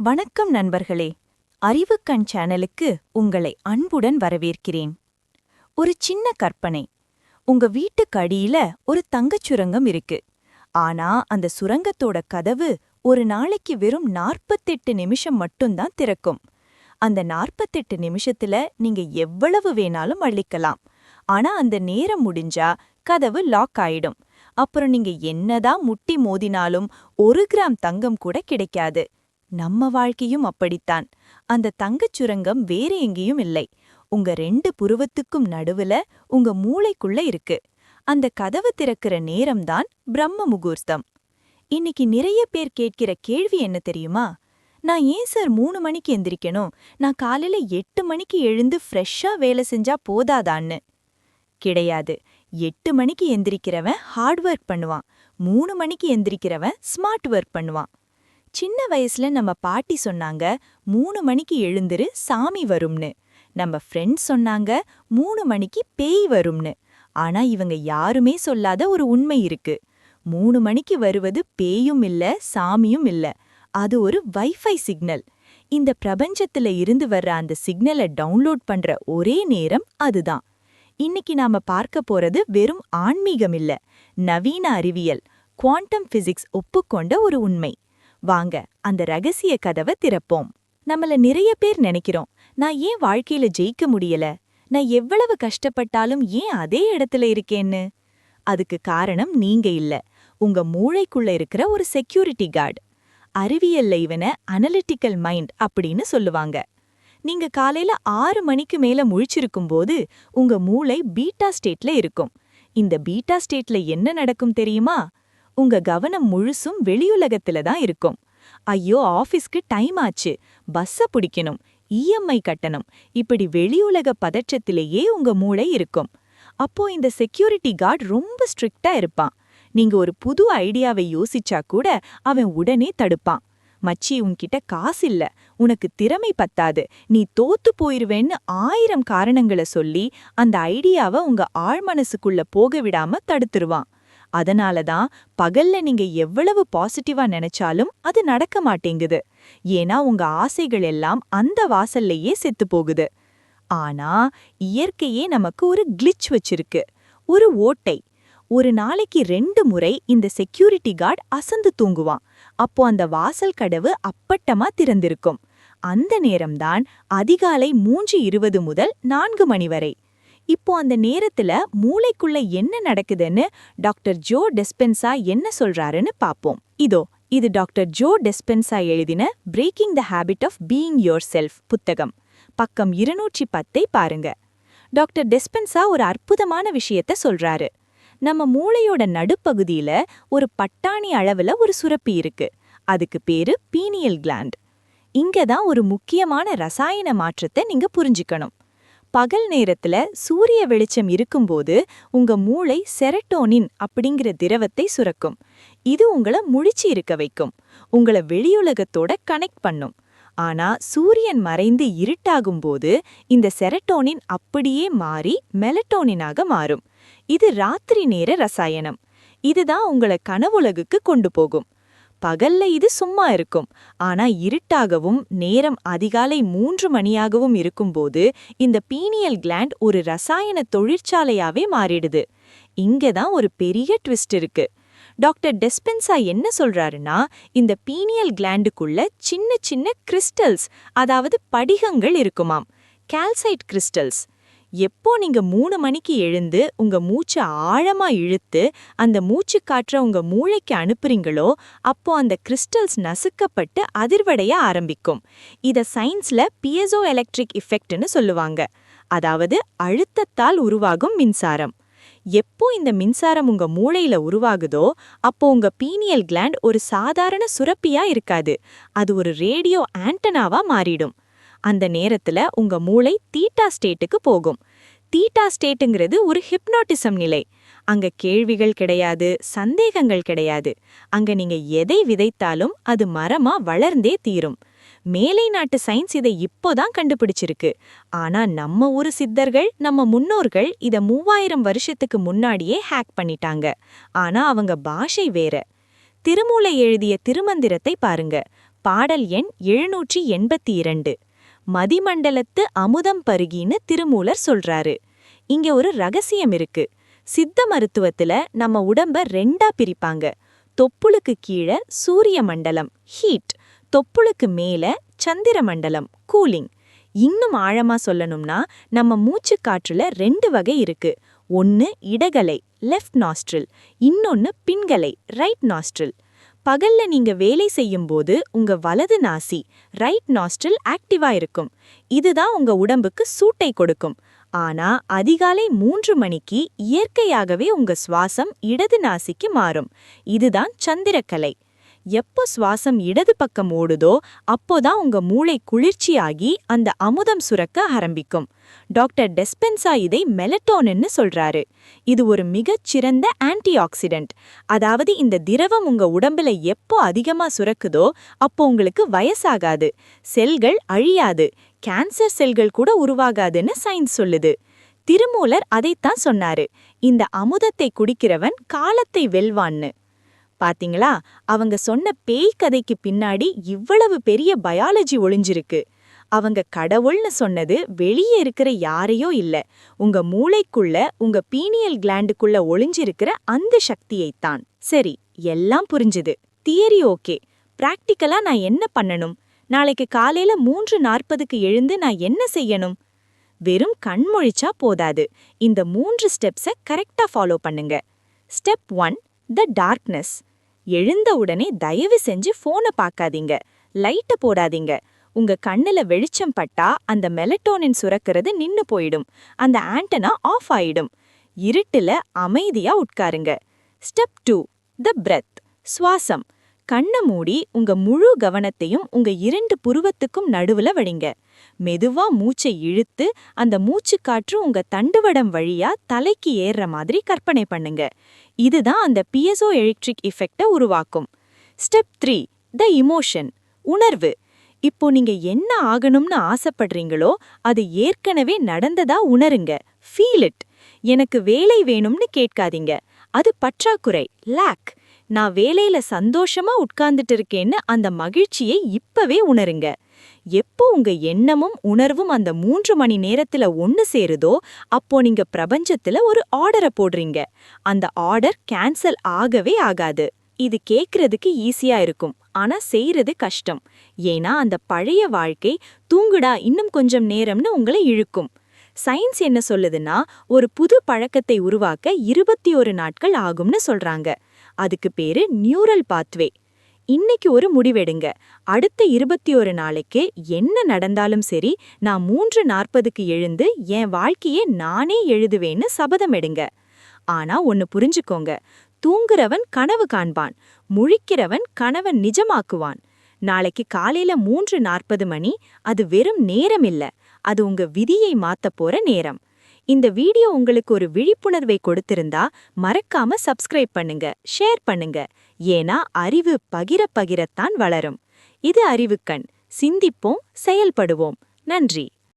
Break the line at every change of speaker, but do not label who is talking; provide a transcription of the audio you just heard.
வணக்கம் நண்பர்களே. அறிவுக்கண் சேனலுக்கு உங்களை அன்புடன் வரவேற்கிறேன். ஒரு சின்ன கற்பனை. உங்க வீட்டுக்கு அடியில ஒரு தங்கச் சுரங்கம் இருக்கு. ஆனா அந்த சுரங்கத்தோட கதவு ஒரு நாளைக்கு வெறும் நாற்பத்தெட்டு நிமிஷம் மட்டும்தான் திறக்கும். அந்த நாற்பத்தெட்டு நிமிஷத்துல நீங்க எவ்வளவு வேணாலும் அள்ளிக்கலாம். ஆனா அந்த நேரம் முடிஞ்சா கதவு லாக் ஆயிடும். அப்புறம் நீங்க என்னதான் முட்டி மோதினாலும் ஒரு கிராம் தங்கம் கூட கிடைக்காது. நம்ம வாழ்க்கையும் அப்படித்தான். அந்த தங்கச் சுரங்கம் வேற எங்கேயும் இல்லை. உங்க ரெண்டு புருவத்துக்கும் நடுவுல உங்க மூளைக்குள்ள இருக்கு. அந்த கதவு திறக்கிற நேரம்தான் பிரம்ம முகூர்த்தம். இன்னைக்கு நிறைய பேர் கேட்கிற கேள்வி என்ன தெரியுமா? நான் ஏன் சார் மூணு மணிக்கு எந்திரிக்கணும்? நான் காலையில எட்டு மணிக்கு எழுந்து ஃப்ரெஷ்ஷா வேலை செஞ்சா போதாதான்னு. கிடையாது. எட்டு மணிக்கு எந்திரிக்கிறவன் ஹார்ட் ஒர்க் பண்ணுவான். மூணு மணிக்கு எந்திரிக்கிறவன் ஸ்மார்ட் ஒர்க் பண்ணுவான். சின்ன வயசுல நம்ம பாட்டி சொன்னாங்க மூணு மணிக்கு எழுந்திரு சாமி வரும்னு. நம்ம ஃப்ரெண்ட்ஸ் சொன்னாங்க மூணு மணிக்கு பேய் வரும்னு. ஆனா இவங்க யாருமே சொல்லாத ஒரு உண்மை இருக்கு. மூணு மணிக்கு வருவது பேயும் இல்ல சாமியும் இல்ல. அது ஒரு வைஃபை சிக்னல் இந்த பிரபஞ்சத்துல இருந்து வர்ற அந்த சிக்னலை டவுன்லோட் பண்ற ஒரே நேரம் அதுதான். இன்னைக்கு நாம பார்க்க போறது வெறும் ஆன்மீகம் இல்ல நவீன அறிவியல் குவாண்டம் பிசிக்ஸ் ஒப்புக்கொண்ட ஒரு உண்மை. வாங்க அந்த ரகசிய கதவை திறப்போம். நம்மள நிறைய பேர் நினைக்கிறோம் நான் ஏன் வாழ்க்கையில ஜெயிக்க முடியல? நான் எவ்வளவு கஷ்டப்பட்டாலும் ஏன் அதே இடத்துல இருக்கேன்னு? அதுக்கு காரணம் நீங்க இல்ல. உங்க மூளைக்குள்ள இருக்கிற ஒரு செக்யூரிட்டி கார்டு அறிவியல்ல இவன அனலிட்டிக்கல் மைண்ட் அப்படின்னு சொல்லுவாங்க. நீங்க காலையில ஆறு மணிக்கு மேல முழிச்சிருக்கும் போது உங்க மூளை பீட்டா ஸ்டேட்ல இருக்கும். இந்த பீட்டா ஸ்டேட்ல என்ன நடக்கும் தெரியுமா? உங்க கவனம் முழுசும் வெளியுலகத்துல தான் இருக்கும். ஐயோ ஆபீஸ்க்கு டைம் ஆச்சு. பஸ்ஸ பிடிக்கணும். இஎம்ஐ கட்டணம். இப்படி வெளியுலக பதற்றத்திலேயே உங்க மூளை இருக்கும். அப்போ இந்த செக்யூரிட்டி கார்டு ரொம்ப ஸ்ட்ரிக்டா இருப்பான். நீங்க ஒரு புது ஐடியாவை யோசிச்சா கூட அவன் உடனே தடுப்பான். மச்சி உன்கிட்ட காசு இல்ல. உனக்கு திறமை பத்தாது. நீ தோத்து போயிருவேன்னு ஆயிரம் காரணங்களை சொல்லி அந்த ஐடியாவை உங்க ஆழ்மனசுக்குள்ள போக விடாம தடுத்துருவான். அதனால தான் பகல்ல நீங்க எவ்வளவு பாசிட்டிவா நினைச்சாலும் அது நடக்க மாட்டேங்குது. ஏன்னா உங்க ஆசைகள் எல்லாம் அந்த வாசல்லையே செத்து போகுது ஆனா இயற்கையே நமக்கு ஒரு கிளிச் வச்சிருக்கு. ஒரு ஓட்டை. ஒரு நாளைக்கு ரெண்டு முறை இந்த செக்யூரிட்டி கார்டு அசந்து தூங்குவான். அப்போ அந்த வாசல் கடவு அப்பட்டமா திறந்திருக்கும். அந்த நேரம்தான் அதிகாலை மூன்று இருபது முதல் நான்கு மணி வரை. இப்போ அந்த நேரத்துல மூளைக்குள்ள என்ன நடக்குதுன்னு டாக்டர் ஜோ டெஸ்பென்சா என்ன சொல்றாருன்னு பாப்போம். இதோ இது டாக்டர் ஜோ டெஸ்பென்சா எழுதின breaking the habit of being yourself புத்தகம். பக்கம் இருநூற்றி பத்தை பாருங்க. டாக்டர் டெஸ்பென்சா ஒரு அற்புதமான விஷயத்த சொல்றாரு. நம்ம மூளையோட நடுப்பகுதியில ஒரு பட்டாணி அளவுல ஒரு சுரப்பி இருக்கு. அதுக்கு பேரு பீனியல் கிளாண்ட். இங்க தான் ஒரு முக்கியமான ரசாயன மாற்றத்தை நீங்க புரிஞ்சுக்கணும். பகல் நேரத்துல சூரிய வெளிச்சம் இருக்கும்போது உங்க மூளை செரட்டோனின் அப்படிங்கிற திரவத்தை சுரக்கும். இது உங்களை முழிச்சு இருக்க வைக்கும். உங்களை வெளியுலகத்தோட கனெக்ட் பண்ணும். ஆனா சூரியன் மறைந்து இருட்டாகும்போது இந்த செரட்டோனின் அப்படியே மாறி மெலட்டோனினாக மாறும். இது ராத்திரி நேர ரசாயனம். இதுதான் உங்களை கனவுலகுக்கு கொண்டு போகும். பகல்ல இது சும்மா இருக்கும். ஆனா இருட்டாகவும் நேரம் அதிகாலை மூன்று மணியாகவும் இருக்கும்போது இந்த பீனியல் கிளாண்ட் ஒரு ரசாயன தொழிற்சாலையாவே மாறிடுது. இங்க தான் ஒரு பெரிய ட்விஸ்ட் இருக்கு. டாக்டர் டெஸ்பென்சா என்ன சொல்றாருன்னா இந்த பீனியல் கிளாண்டுக்குள்ள சின்ன சின்ன கிறிஸ்டல்ஸ் அதாவது படிகங்கள் இருக்குமாம். Calcite crystals. எப்போ நீங்க மூணு மணிக்கு எழுந்து உங்க மூச்சை ஆழமா இழுத்து அந்த மூச்சு காற்ற உங்க மூளைக்கு அனுப்புறீங்களோ அப்போ அந்த கிறிஸ்டல்ஸ் நசுக்கப்பட்டு அதிர்வடைய ஆரம்பிக்கும். இத சயின்ஸ்ல பியசோ எலக்ட்ரிக் இஃபெக்ட்னு சொல்லுவாங்க. அதாவது அழுத்தத்தால் உருவாகும் மின்சாரம். எப்போ இந்த மின்சாரம் உங்க மூளையில உருவாகுதோ அப்போ உங்க பீனியல் கிளாண்ட் ஒரு சாதாரண சுரப்பியா இருக்காது. அது ஒரு ரேடியோ ஆண்டனாவா மாறிடும். அந்த நேரத்துல உங்க மூளை தீட்டா ஸ்டேட்டுக்கு போகும். தீட்டா ஸ்டேட்டுங்கிறது ஒரு ஹிப்னாட்டிசம் நிலை. அங்க கேள்விகள் கிடையாது சந்தேகங்கள் கிடையாது. அங்க நீங்க எதை விதைத்தாலும் அது மரமா வளர்ந்தே தீரும். மேலை நாட்டு சயின்ஸ் இதை இப்போதான் கண்டுபிடிச்சிருக்கு. ஆனா நம்ம ஊரு சித்தர்கள் நம்ம முன்னோர்கள் இத மூவாயிரம் வருஷத்துக்கு முன்னாடியே ஹேக் பண்ணிட்டாங்க. ஆனா அவங்க பாஷை வேற. திருமூலை எழுதிய திருமந்திரத்தை பாருங்க. பாடல் எண் எழுநூற்றி எண்பத்தி இரண்டு. மதிமண்டலத்து அமுதம் பருகின்னு திருமூலர் சொல்றாரு. இங்க ஒரு ரகசியம் இருக்கு. சித்த மருத்துவத்துல நம்ம உடம்ப ரெண்டா பிரிப்பாங்க. தொப்புளுக்கு கீழே சூரிய மண்டலம் ஹீட் தொப்புளுக்கு மேல சந்திர மண்டலம் கூலிங் இன்னும் ஆழமா சொல்லணும்னா நம்ம மூச்சு காற்றுல ரெண்டு வகை இருக்கு. ஒன்னு இடகலை லெஃப்ட் நாஸ்ட்ரில் இன்னொன்னு பின்கலை ரைட் நாஸ்ட்ரில் பகல்ல நீங்க வேலை செய்யும் போது உங்க வலது நாசி ரைட் நாஸ்டில் ஆக்டிவா இருக்கும். இதுதான் உங்க உடம்புக்கு சூட்டை கொடுக்கும். ஆனா அதிகாலை மூன்று மணிக்கு இயற்கையாகவே உங்க சுவாசம் இடது நாசிக்கு மாறும். இதுதான் சந்திரக்கலை. எப்போ சுவாசம் இடது பக்கம் ஓடுதோ அப்போதான் உங்க மூளை குளிர்ச்சியாகி அந்த அமுதம் சுரக்க ஆரம்பிக்கும். டாக்டர் டெஸ்பென்சா இதை மெலட்டோனின்னு சொல்றாரு. இது ஒரு மிகச் சிறந்த ஆன்டி ஆக்சிடென்ட் அதாவது இந்த திரவம் உங்க உடம்புல எப்போ அதிகமா சுரக்குதோ அப்போ உங்களுக்கு வயசாகாது. செல்கள் அழியாது. கேன்சர் செல்கள் கூட உருவாகாதுன்னு சயின்ஸ் சொல்லுது. திருமூலர் அதைத்தான் சொன்னாரு. இந்த அமுதத்தை குடிக்கிறவன் காலத்தை வெல்வான்னு. பாத்தீங்களா? அவங்க சொன்ன பேய் கதைக்கு பின்னாடி இவ்வளவு பெரிய பயாலஜி ஒளிஞ்சிருக்கு. அவங்க கடவுள்னு சொன்னது வெளியே இருக்கிற யாரையோ இல்ல. உங்க மூளைக்குள்ள உங்க பீனியல் கிளாண்டுக்குள்ள ஒளிஞ்சிருக்கிற அந்த சக்தியைத்தான். சரி எல்லாம் புரிஞ்சுது. Theory okay. பிராக்டிக்கலா நான் என்ன பண்ணணும்? நாளைக்கு காலையில மூன்று நாற்பதுக்கு எழுந்து நான் என்ன செய்யணும்? வெறும் கண்மொழிச்சா போதாது. இந்த மூன்று ஸ்டெப்ஸை கரெக்டா ஃபாலோ பண்ணுங்க. Step one the darkness. எழுந்த உடனே தயவு செஞ்சு ஃபோனை பார்க்காதீங்க. லைட்டை போடாதீங்க. உங்க கண்ணுல வெளிச்சம் பட்டா அந்த மெலட்டோனின் சுரக்கிறது நின்னு போயிடும். அந்த ஆண்டனா ஆஃப் ஆயிடும். இருட்டுல அமைதியா உட்காருங்க. ஸ்டெப் டூ த பிரெத் சுவாசம். கண்ணை மூடி உங்க முழு கவனத்தையும் உங்க இரண்டு புருவத்துக்கும் நடுவுல வடிங்க. மெதுவா மூச்சை இழுத்து அந்த மூச்சு காற்று உங்க தண்டுவடம் வழியா தலைக்கு ஏறுற மாதிரி கற்பனை பண்ணுங்க. இதுதான் அந்த பிஎஸ்ஓ எலக்ட்ரிக் இஃபெக்டை உருவாக்கும். ஸ்டெப் த்ரீ த இமோஷன் உணர்வு. இப்போ நீங்க என்ன ஆகணும்னு ஆசைப்படுறீங்களோ அது ஏற்கனவே நடந்ததா உணருங்க. ஃபீல் இட் எனக்கு வேலை வேணும்னு கேட்காதீங்க. அது பற்றாக்குறை லேக் நான் வேலையில சந்தோஷமா உட்கார்ந்துட்டு இருக்கேன்னு அந்த மகிழ்ச்சியை இப்பவே உணருங்க. எப்போ உங்க எண்ணமும் உணர்வும் அந்த மூன்று மணி நேரத்துல ஒன்னு சேருதோ அப்போ நீங்க பிரபஞ்சத்துல ஒரு ஆர்டரை போடுறீங்க. அந்த ஆர்டர் கேன்சல் ஆகவே ஆகாது. இது கேக்குறதுக்கு ஈஸியா இருக்கும். ஆனா செய்யறது கஷ்டம். ஏன்னா அந்த பழைய வாழ்க்கை தூங்குடா இன்னும் கொஞ்சம் நேரம்னு உங்களை இழுக்கும். சயின்ஸ் என்ன சொல்லுதுன்னா ஒரு புது பழக்கத்தை உருவாக்க இருபத்தி ஒரு நாட்கள் ஆகும்னு சொல்றாங்க. அதுக்கு பேரு நியூரல் பாத்வே. இன்னைக்கு ஒரு முடிவெடுங்க. அடுத்த இருபத்தி ஒரு நாளைக்கு என்ன நடந்தாலும் சரி நான் மூன்று நாற்பதுக்கு எழுந்து என் வாழ்க்கையை நானே எழுதுவேன்னு சபதம் எடுங்க ஆனா ஒன்னு புரிஞ்சுக்கோங்க. தூங்குறவன் கனவு காண்பான். முழிக்கிறவன் கனவன் நிஜமாக்குவான். நாளைக்கு காலையில மூன்று நாற்பது மணி அது வெறும் நேரம் இல்ல அது உங்க விதியை மாத்த போற நேரம். இந்த வீடியோ உங்களுக்கு ஒரு விழிப்புணர்வை கொடுத்திருந்தா மறக்காம சப்ஸ்கிரைப் பண்ணுங்க ஷேர் பண்ணுங்க. ஏன்னா அறிவு பகிர பகிரத்தான் வளரும். இது அறிவுக்கண். சிந்திப்போம் செயல்படுவோம். நன்றி.